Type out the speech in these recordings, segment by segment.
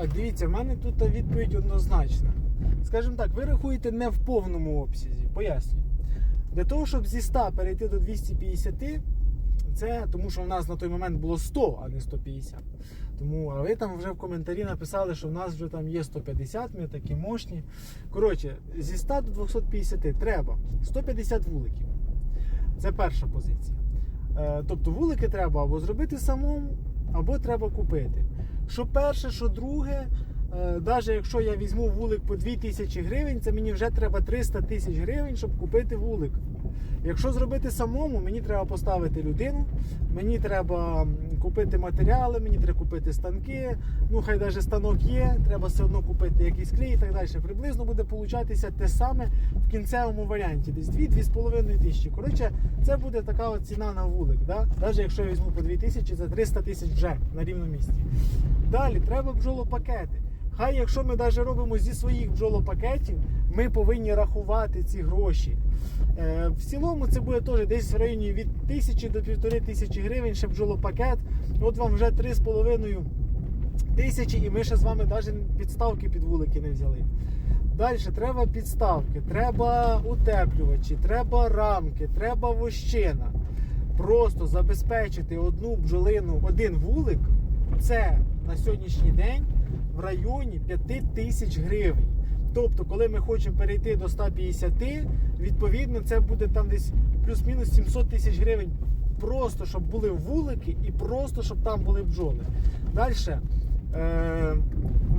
Так, дивіться, в мене тут відповідь однозначна. Скажімо так, ви рахуєте не в повному обсязі. Пояснюю. Для того, щоб зі 100 перейти до 250, це тому що в нас на той момент було 100, а не 150. Тому, а ви там вже в коментарі написали, що в нас вже там є 150, ми такі мощні. Коротше, зі 100 до 250 треба 150 вуликів. Це перша позиція. Е, тобто вулики треба або зробити самому, або треба купити. Що перше, що друге, навіть якщо я візьму вулик по 2000 гривень, це мені вже треба 300 тисяч гривень, щоб купити вулик. Якщо зробити самому, мені треба поставити людину, мені треба купити матеріали, мені треба купити станки. Ну, хай навіть станок є, треба все одно купити якийсь клей і так далі. Приблизно буде получатися те саме в кінцевому варіанті. Десь 2-2,5 тисячі. Коротше, це буде така ціна на вулик. Да? Навіть якщо я візьму по 2 тисячі, це 300 тисяч вже на рівному місці. Далі треба бджолопакети. Хай, якщо ми навіть робимо зі своїх бджолопакетів, ми повинні рахувати ці гроші. Е, в цілому це буде теж десь в районі від 1000 до 1500 гривень ще бджолопакет. От вам вже 3,5 тисячі, і ми ще з вами навіть підставки під вулики не взяли. Далі треба підставки, треба утеплювачі, треба рамки, треба вощина. Просто забезпечити одну бджолину, один вулик, це на сьогоднішній день в районі 5 тисяч гривень. Тобто, коли ми хочемо перейти до 150, відповідно, це буде там десь плюс-мінус 700 тисяч гривень. Просто щоб були вулики і просто щоб там були бджоли. Далі.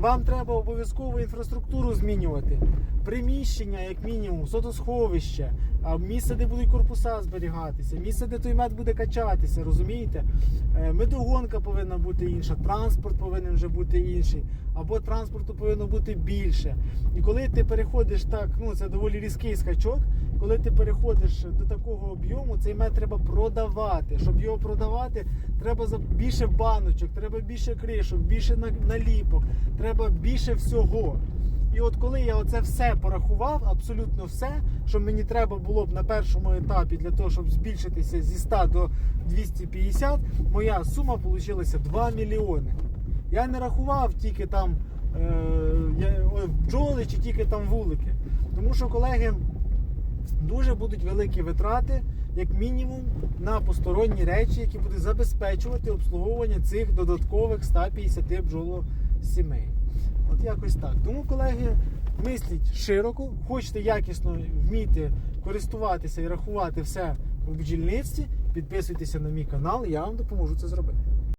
Вам треба обов'язково інфраструктуру змінювати. Приміщення, як мінімум, сотосховище, місце, де будуть корпуса зберігатися, місце, де той мед буде качатися, розумієте? Е, Медогонка повинна бути інша, транспорт повинен вже бути інший, або транспорту повинно бути більше. І коли ти переходиш так, ну це доволі різкий скачок. Коли ти переходиш до такого об'єму, цей мед треба продавати. Щоб його продавати, треба більше баночок, треба більше кришок, більше наліпок, треба більше всього. І от коли я оце все порахував, абсолютно все, що мені треба було б на першому етапі для того, щоб збільшитися зі 100 до 250, моя сума вийшла 2 мільйони. Я не рахував тільки там е, бджоли чи тільки там вулики. Тому що, колеги, дуже будуть великі витрати, як мінімум, на посторонні речі, які будуть забезпечувати обслуговування цих додаткових 150 бджолосімей. От якось так. Тому, колеги, мисліть широко, хочете якісно вміти користуватися і рахувати все в бджільництві, підписуйтеся на мій канал, я вам допоможу це зробити.